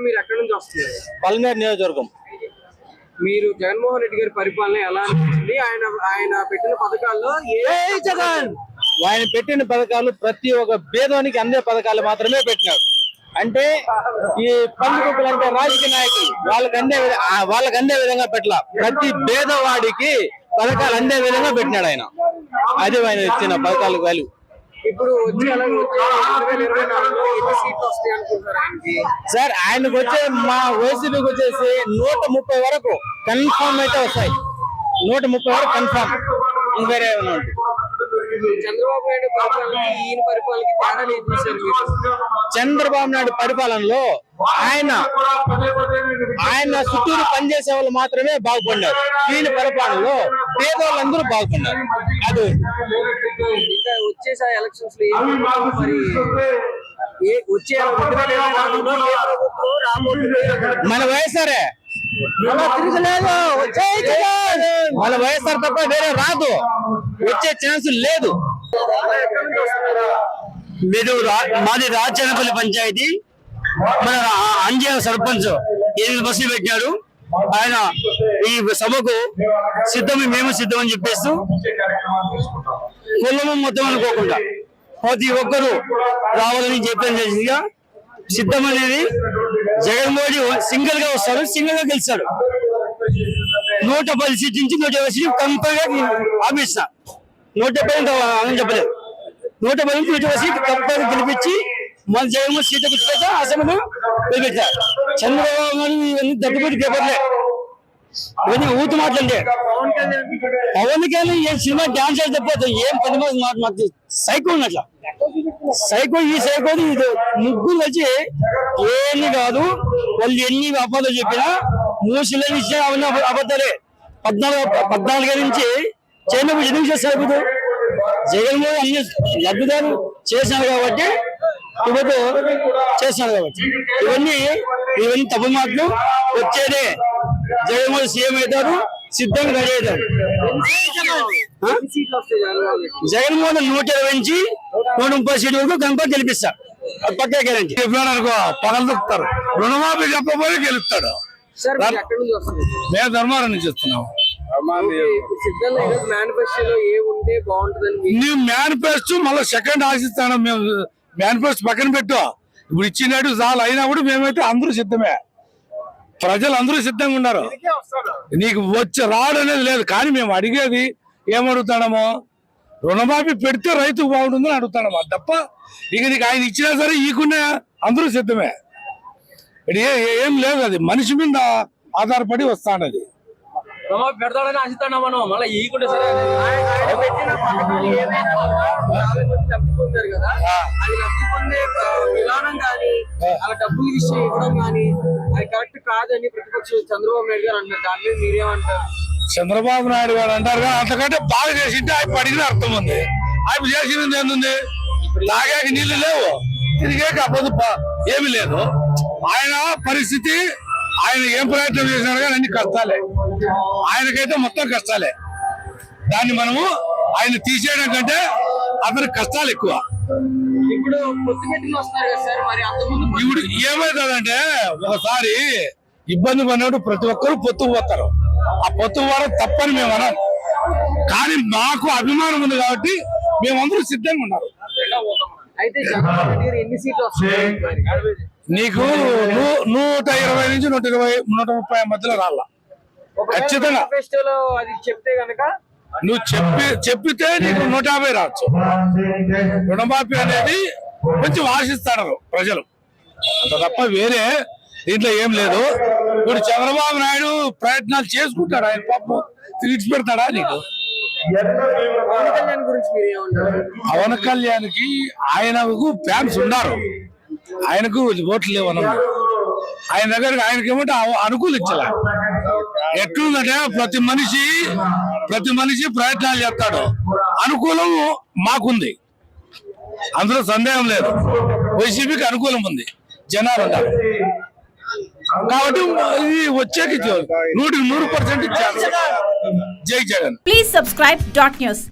Madam మీరు ఎక్కడి నుంచి వస్తున్నారు? పల్మేరు నియోజకవర్గం. మీరు జగన్మోహన్ రెడ్డి గారి పరిపాలన ఎలా అనిపించింది? ఆయన ఆయన పెట్టిన పథకాల్లో ఏ జగన్! ఆయన పెట్టిన పథకాలు ప్రతి ఒక్క భేదానికి అందే పథకాలు మాత్రమే పెట్టినాడు అంటే ఈ పండుగలు అంటే రాజకీయ నాయకులు వాళ్ళకి అందే వాళ్ళకి అందే విధంగా పెట్టాల. ప్రతి భేదవాడికి పథకాలు అందే విధంగా పెట్టినాడు ఆయన. అది ఆయన ఇచ్చిన పథకాలకు వాల్యూ ఇప్పుడు వచ్చి సార్ ఆయనకు వచ్చే మా వైసీపీకి వచ్చేసి నూట ముప్పై వరకు కన్ఫామ్ అయితే వస్తాయి. నూట ముప్పై వరకు కన్ఫామ్ వేరే ఏమైనా ఉంటుంది చంద్రబాబు నాయుడు పరిపాలనకి ఈయన పరిపాలనకి చూశారు మీరు. చంద్రబాబు నాయుడు పరిపాలనలో ఆయన ఆయన చుట్టూరు పనిచేసే వాళ్ళు మాత్రమే బాగుపడినారు ఈయన పరిపాలనలో పేదవాళ్ళందరూ బాగుపడినారు అది ఇంకా వచ్చేసా ఎలక్షన్స్లో ఏం మరి? ఏ వచ్చే మన వైఎస్ఆరే మన వైఎస్ఆర్ తప్ప వేరే రాదు. వచ్చే ఛాన్స్ లేదు. మీరు రా- మాది రాజనపల్లి పంచాయతీ. మన అంజయ సర్పంచ్ ఎనిమిది బస్సులు పెట్టాడు ఆయన ఈ సభకు సిద్ధం మేము సిద్ధం అని చెప్పేస్తూ కులము మొత్తం అనుకోకుండా ప్రతి ఒక్కరూ రావాలని చెప్పడం చేసిందిగా సిద్ధం అనేది జగన్మోహన్ సింగిల్గా వస్తాడు సింగిల్గా గెలిచాడు నూట పది సీట్ నుంచి నూట యాభై సీట్ కంపల్గా ఆపిస్తా నూట డెబ్బై ఇంకా అని చెప్పలేదు. నూట డెబ్బై నుంచి ఇటు వచ్చి సీట్ గెలిపించి మన జగన్మోహన్ సీత కూర్చోబెట్టా అసెంబ్లీ గెలిపించా. చంద్రబాబు గారు ఇవన్నీ దగ్గరపెట్టి పేపర్లే. ఇవన్నీ ఊతు మాటలండి. పవన్ కానీ ఏ సినిమా డాన్స్ అయితే ఏం పని మాట మాకు సైకో ఉన్నట్లా. సైకో ఈ సైకో ఇది. ముగ్గురు వచ్చి ఏమి కాదు వాళ్ళు ఎన్ని అబద్ధాలు చెప్పినా మూసిల విషయం అవన్నీ అబద్ధాలే. పద్నాలుగు పద్నాలుగు నుంచి చైనా ఎందుకు చేస్తారు ఇప్పుడు? జగన్మోహన్ అన్ని లబ్ధిదారు చేశారు కాబట్టి ఇప్పుడు చేశారు కాబట్టి. ఇవన్నీ ఇవన్నీ తప్పు మాటలు. వచ్చేదే జగన్మోహన్ సీఎం అవుతారు సిద్ధంగా రెడీ అవుతారు. జగన్మోహన్ నూట ఇరవై నుంచి నూట ముప్పై సీట్ల వరకు గెలిపిస్తారు. అది పక్కా గ్యారంటీ. చెప్పాడు అనుకో పగలు దొక్కుతారు. రుణమాఫీ చెప్పబోయి గెలుస్తాడు. మేము ధర్మారం నుంచి నీ మేనిఫెస్టో మళ్ళీ సెకండ్ ఆశిస్తాను. మేము మేనిఫెస్టో పక్కన పెట్టు. ఇప్పుడు ఇచ్చినట్టు చాలు. అయినా కూడా మేమైతే అందరూ సిద్ధమే. ప్రజలు అందరూ సిద్ధంగా ఉన్నారు. నీకు వచ్చి రాడు అనేది లేదు. కానీ మేము అడిగేది ఏమడుగుతాడమో రుణమాఫీ పెడితే రైతుకు బాగుంటుందని అడుగుతాడమ్మా తప్ప ఇక నీకు ఆయన ఇచ్చినా సరే ఈకునే అందరూ సిద్ధమే. ఏ- లేదు అది. మనిషి మీద ఆధారపడి పెడతాడని ఆశిస్తాడా మనం మళ్ళీ ఈ కూడా సరే. కదా అది లబ్ధి పొందే ఆ, విధానం కానీ అలా డబ్బుల విషయం ఇవ్వడం కానీ అది కరెక్ట్ కాదని ప్రతిపక్షం చంద్రబాబు నాయుడు గారు అంటారు దాని మీద మీరేమంటారు చంద్రబాబు నాయుడు గారు అంటారు అంతకంటే బాగా చేసింటే ఆయన అడిగిన అర్థం ఉంది. ఆయన చేసినది ఏంది తాగాక నీళ్ళు లేవు. తిరిగాక అబ్బదు ఏమి లేదు. ఆయన పరిస్థితి ఆయన ఏం ప్రయత్నం చేసినాడు కానీ అన్ని కష్టాలే. ఆయనకైతే మొత్తం కష్టాలే. దాన్ని మనము ఆయన తీసేయడం కంటే అతని కష్టాలు ఎక్కువ. ఇప్పుడు ఏమవుతుందంటే ఒకసారి ఇబ్బంది పడినప్పుడు ప్రతి ఒక్కరు పొత్తు పోతారు. ఆ పొత్తు పోవడం తప్పని మేము అనం. కానీ మాకు అభిమానం ఉంది కాబట్టి మేమందరూ సిద్ధంగా ఉన్నారు అయితే ఎన్ని సీట్లు వస్తాయి? నీకు నూట ఇరవై నుంచి నూట ఇరవై నూట ముప్పై మధ్యలో రాళ్ళ ఖచ్చితంగా. అది చెప్తే గనక నువ్వు చెప్పి చెప్పితే నీకు నూట యాభై రావచ్చు. రుణమాఫీ అనేది కొంచెం ఆశిస్తారు ప్రజలు. అంత తప్ప వేరే దీంట్లో ఏం లేదు. ఇప్పుడు చంద్రబాబు నాయుడు ప్రయత్నాలు చేసుకుంటాడు. ఆయన పాపం తిరిగి పెడతాడా నీకు? పవన్ కళ్యాణ్కి ఆయనకు ఫ్యాన్స్ ఉన్నారు. ఆయనకు ఓట్లు లేవు ఆయన దగ్గర ఆయనకి ఏమంటే ఇచ్చలే. ఎట్లుందంటే ప్రతి మనిషి ప్రతి మనిషి ప్రయత్నాలు చేస్తాడు. అనుకూలం మాకుంది. అందులో సందేహం లేదు. వైసీపీకి అనుకూలం ఉంది. జనాలు ఉన్నారు కాబట్టి ఇది వచ్చేకి నూటికి నూరు పర్సెంట్ జై Jagan. Please subscribe dot news